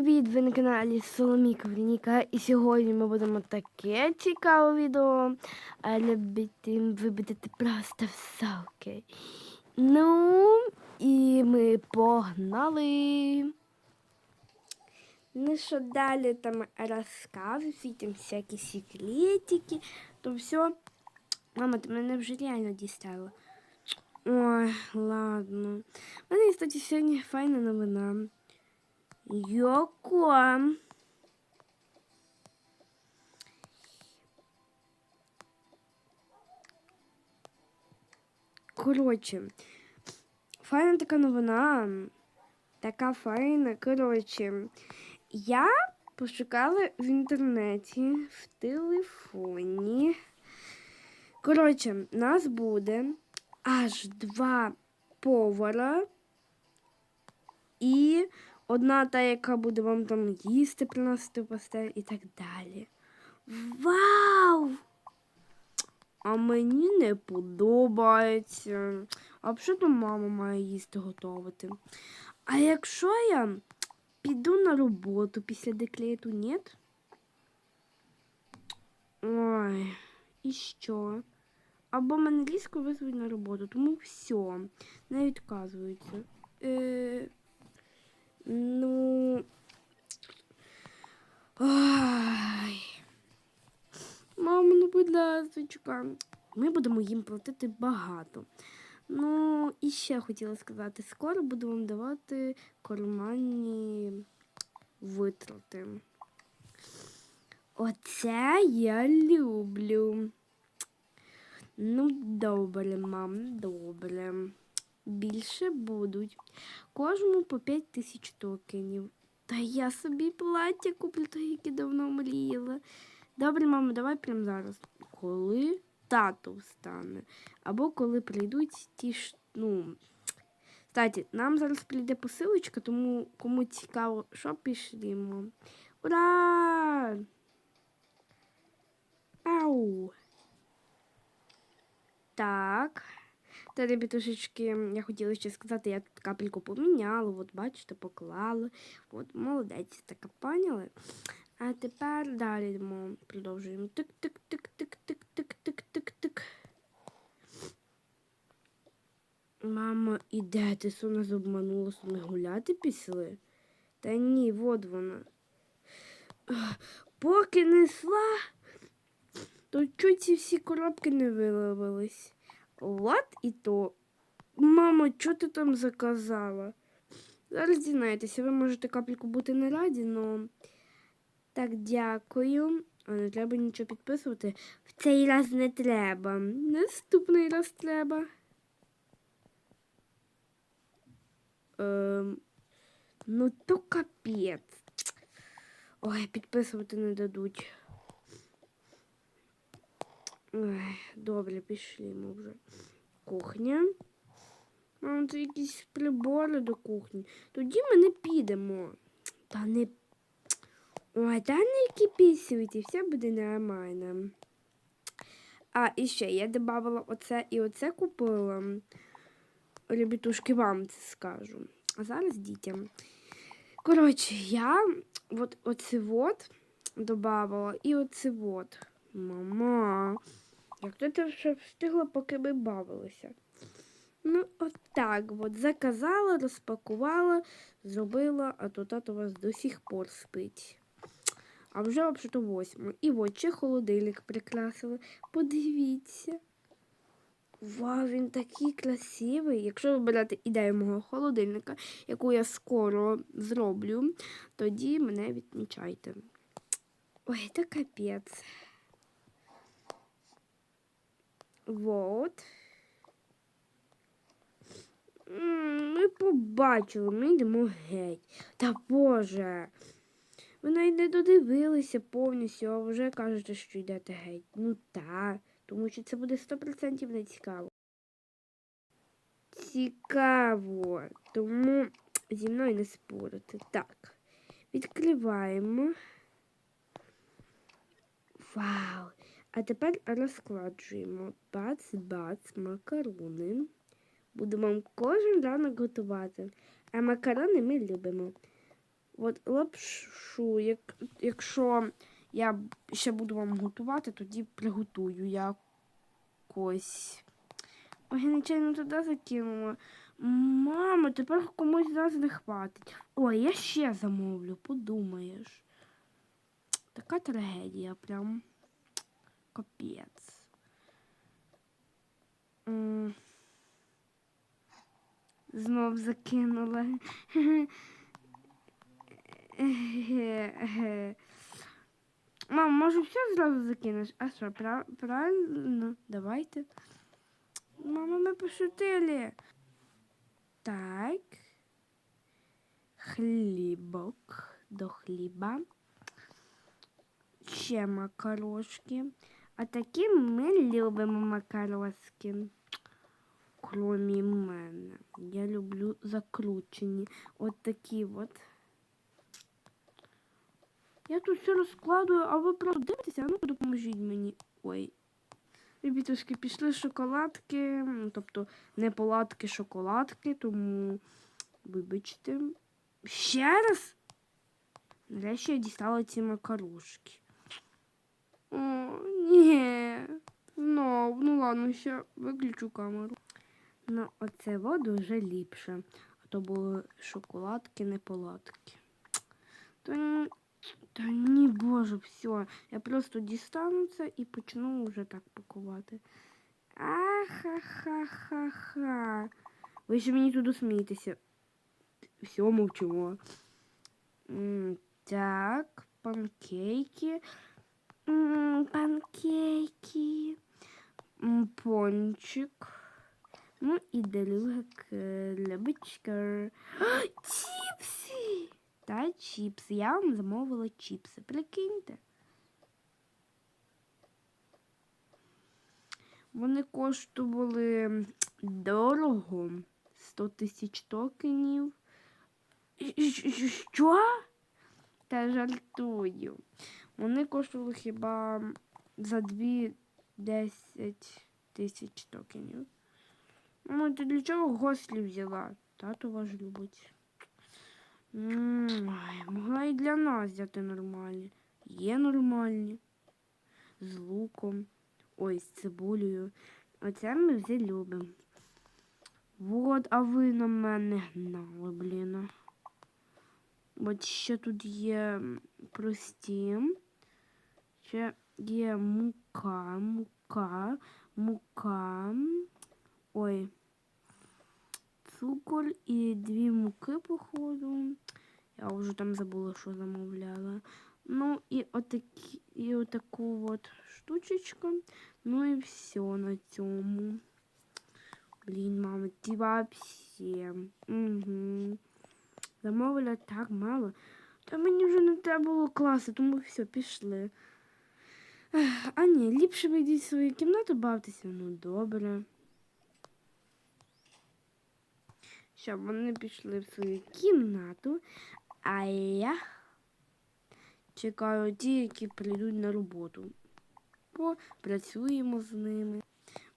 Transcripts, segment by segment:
привіт! Ви на каналі Соломіка Вероніка. І сьогодні ми будемо таке цікаве відео. А любити ви будете просто в шокі. Ну, і ми погнали. Ну що далі там розкази, всі там всякі секретики, то все. Мама, ти мене вже реально дістала. Ой, ладно. У мене, кстати, сьогодні файна новина. Йоко. Коротше, файна така новина. Така файна. Коротше, я пошукала в інтернеті, в телефоні. Коротше, нас буде аж два повара і одна та, яка буде вам там їсти приносити постель і так далі. Вау! А мені не подобається. А що то мама має їсти готувати? А якщо я піду на роботу після декрету, ні? Ой, і що? Або мене різко визвуть на роботу, тому все, не відказуються. Е, ну. Ой. Мамо, ну будь ласка, ми будемо їм платити багато. Ну, і ще хотіла сказати, скоро буду вам давати карманні витрати. Оце я люблю. Ну, добре, мам, добре. Більше будуть. Кожному по 5 тисяч токенів. Та я собі плаття куплю, то яке давно мріяла. Добре, мамо, давай прямо зараз. Коли тато встане. Або коли прийдуть ті ж, ну. Кстати, нам зараз прийде посилочка, тому кому цікаво, що пішлімо. Ура! Ау! Так. Та ребятушечки, я хотіла ще сказати, я тут капельку поміняла, от бачите, поклала. От, молодець, така поняли. А тепер далі йдемо, продовжуємо. Тик-тик-тик-тик-тик-тик-тик-тик. Мама, іде, ти що нас обманула, що ми гуляти пішли? Та ні, от вона. Поки несла, то чуть ці всі коробки не виловились. От і то. Мамо, що ти там заказала? Зараз дізнаєтеся, ви можете капельку бути не раді, но так дякую. А не треба нічого підписувати. В цей раз не треба. Наступний раз треба. Ем, ну то капець. Ой, підписувати не дадуть. Ой, добре, пішли ми вже. Кухня. Мам, це якісь прибори до кухні. Тоді ми не підемо. Та не. Ой, та не кипісуйте, все буде нормально. А, і ще я додавала оце і оце купила. Ребятушки, вам це скажу. А зараз дітям. Коротше, я от оце от додавала і оце от. Мама. Як ти вже встигла, поки ми бавилися? Ну, от так от. Заказала, розпакувала, зробила, а то тато вас до сих пор спить. А вже взагалі восьмо. І от ще холодильник прикрасили. Подивіться. Вау, він такий красивий. Якщо ви берете ідею мого холодильника, яку я скоро зроблю, тоді мене відмічайте. Ой, це капець. Вот. Ми побачили, ми йдемо геть. Та Боже. Ви навіть не додивилися повністю, а вже кажете, що йдете геть. Ну так, тому що це буде 100% не цікаво. Цікаво. Тому зі мною не спорити. Так. Відкриваємо. Вау! А тепер розкладжуємо бац-бац макарони. Будемо кожен ранок готувати. А макарони ми любимо. От лапшу, як, якщо я ще буду вам готувати, тоді приготую якось. Ой, нечайно туди закинула. Мама, тепер комусь нас не хватить. Ой, я ще замовлю, подумаєш. Така трагедія прям. Капець. М. Знов закинула. Мам, може все зразу закинеш? А що, прав- правильно? Давайте. Мама, ми пошутили. Так. Хлібок до хліба. Ще макарошки. А такі ми любимо макароски. Кромі мене. Я люблю закручені. От такі от. Я тут все розкладую, а ви правда дивитеся? А ну допоможіть мені. Ой. Ребятушки, пішли шоколадки, тобто не палатки, шоколадки, тому вибачте. Ще раз. Нарешті я дістала ці макарушки. О, ні. Ну, ну ладно, ще виключу камеру. Ну, оце во дуже ліпше. А то були шоколадки, не палатки. Та ні, та ні, боже, все. Я просто дістану це і почну вже так пакувати. Ахахахаха. Ви ще мені тут смієтеся. Все, мовчимо. Так, панкейки. Панкейки. Пончик. Ну і друга клебочка. А, Чіпси! Та чіпси. Я вам замовила чіпси. Прикиньте. Вони коштували дорого. 100 тисяч токенів. Що? Та жартую. Вони коштували хіба за 2 10 тисяч токенів. Ну, ти для чого гослі взяла? Тато ваш любить. Могла і для нас взяти нормальні. Є нормальні. З луком. Ой, з цибулею. Оце ми вже любимо. Вот, а ви на мене гнали, блін. От ще тут є м, прості. Ще є мука, мука, мука. Ой. Цукор і дві муки, походу. Я вже там забула, що замовляла. Ну і отакі, і отаку от штучечку. Ну і все на цьому. Блін, мама, ти вообще. Угу. Замовила так мало. Та мені вже не треба було класи, тому все, пішли. А ні, ліпше ви йдіть в свою кімнату бавтеся, ну добре. Що, вони пішли в свою кімнату, а я чекаю ті, які прийдуть на роботу. Попрацюємо з ними.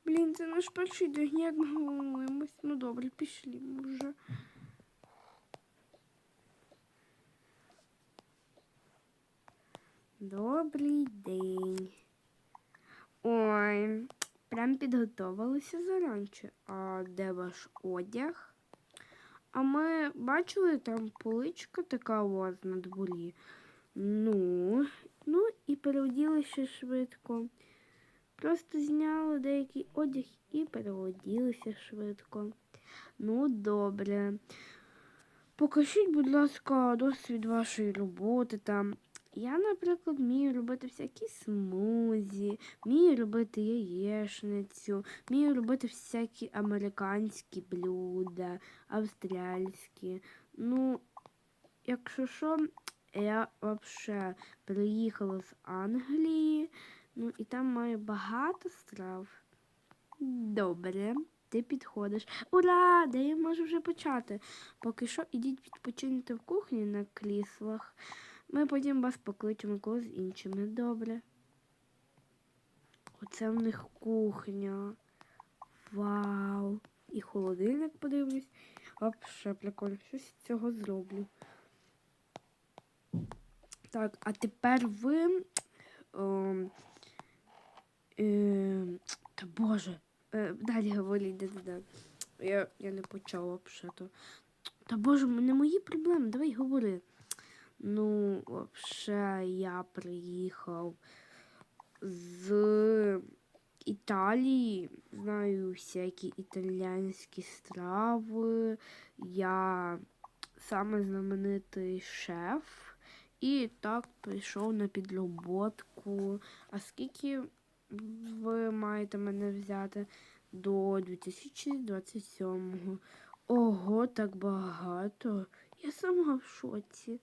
Блін, це наш перший день, як ми волнуємось. Ну добре, пішли вже. Добрий день. Ой, прям підготувалися заранче. А де ваш одяг? А ми бачили там поличка така у вас на дворі. Ну, ну і переоділися швидко. Просто зняли деякий одяг і переоділися швидко. Ну, добре. Покажіть, будь ласка, досвід вашої роботи там. Я, наприклад, вмію робити всякі смузі, вмію робити яєшницю, вмію робити всякі американські блюда, австралійські. Ну, якщо що, я взагалі приїхала з Англії, ну і там маю багато страв. Добре, ти підходиш. Ура! Де я можу вже почати? Поки що ідіть відпочиньте в кухні на кріслах. Ми потім вас покличемо когось іншими. Добре. Оце в них кухня. Вау! І холодильник подивлюсь. Вообще прикольно. Щось з цього зроблю. Так, а тепер ви. Ем, ем, та боже. Е, далі говоріть, де, де. Я, я не почала взагалі. Та боже, не мої проблеми, давай говори. Ну, взагалі, я приїхав з Італії. Знаю всякі італійські страви. Я саме знаменитий шеф. І так прийшов на підроботку. А скільки ви маєте мене взяти до 2027-го? Ого, так багато. Я сама в шоці.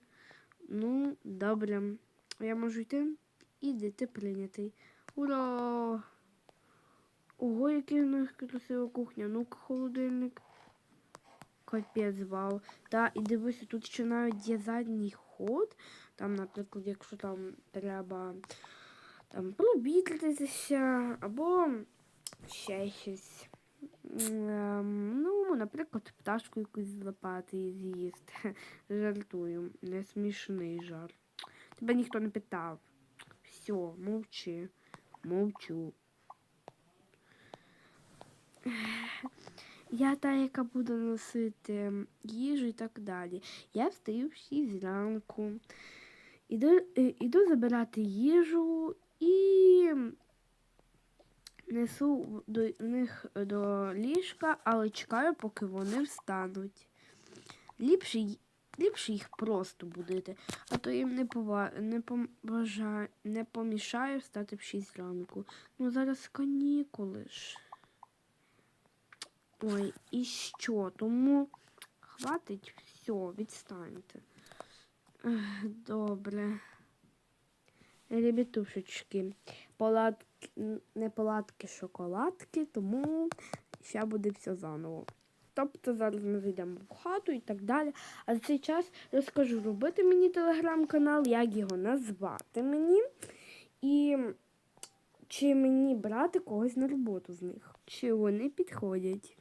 Ну, добре. Я можу йти? Іди, ти прийнятий. Ура! Ого, який у нас красива кухня. Ну-ка, холодильник. Капець вау. Та, і дивися, тут ще навіть є задній ход. Там, наприклад, якщо там треба там провітритися, або ще щось. Ем, ну, наприклад, пташку якусь злапати і з'їсти. Жартую, не смішний жарт. Тебе ніхто не питав. Все, мовчи, мовчу. Я та, яка буду носити їжу і так далі. Я встаю в 6 зранку, іду, е, іду забирати їжу і несу до них до ліжка, але чекаю, поки вони встануть. Ліпше, ліпше їх просто будити, а то їм не, пова... не, побажа... не помішає встати в 6 ранку. Ну зараз канікули ж. Ой, і що? Тому хватить все, відстаньте. Добре. Ребятушечки, палатки, не палатки, шоколадки, тому ще буде все заново. Тобто зараз ми зайдемо в хату і так далі. А за цей час розкажу робити мені телеграм-канал, як його назвати мені. І чи мені брати когось на роботу з них. Чи вони підходять.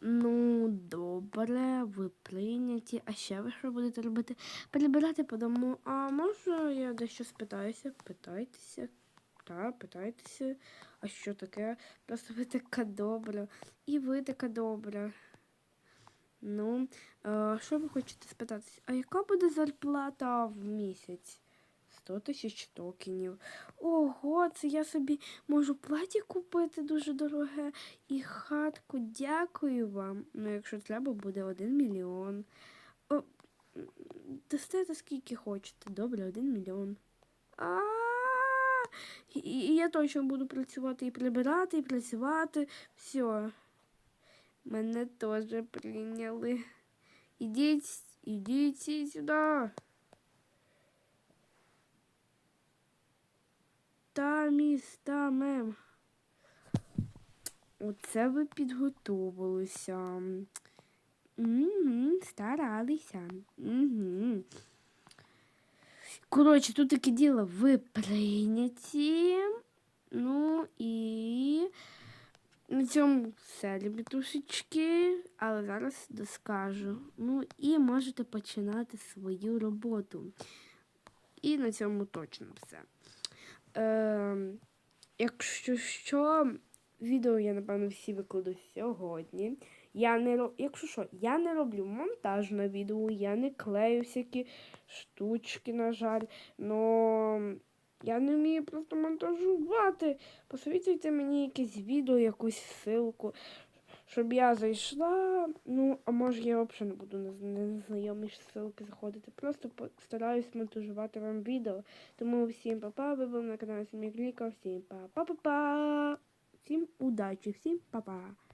Ну, добре, ви прийняті. А ще ви що будете робити? Перебирати по дому. А можна я дещо спитаюся? Питайтеся. Так, питайтеся. А що таке? Просто ви така добра. І ви така добра. Ну, е, що ви хочете спитатися? А яка буде зарплата в місяць? 100 тисяч токенів. Ого, це я собі можу платі купити дуже дороге і хатку. Дякую вам. Ну, якщо треба, буде один мільйон. О, м, скільки хочете. Добре, один мільйон. А і, і я точно буду працювати і прибирати, і працювати. Все. Мене теж прийняли. Ідіть, ідіть сюди. Та, міс, та, мем. Оце ви підготовилися. Угу, старалися. Угу. Коротше, тут таке діло, ви прийняті. Ну і на цьому все, ребятушечки. Але зараз доскажу. Ну і можете починати свою роботу. І на цьому точно все. Е, якщо що, відео я, напевно, всі викладу сьогодні. Я не. Якщо що, я не роблю монтаж на відео, я не клею всякі штучки, на жаль. Но я не вмію просто монтажувати. Посвітуйте мені якесь відео, якусь ссылку, щоб я зайшла. Ну, а може я взагалі не буду на з- незнайомі ссылки заходити. Просто постараюсь монтажувати вам відео. Тому всім па-па, ви були на каналі Сім'я Кліка. Всім па-па-па-па. Всім удачі, всім па-па.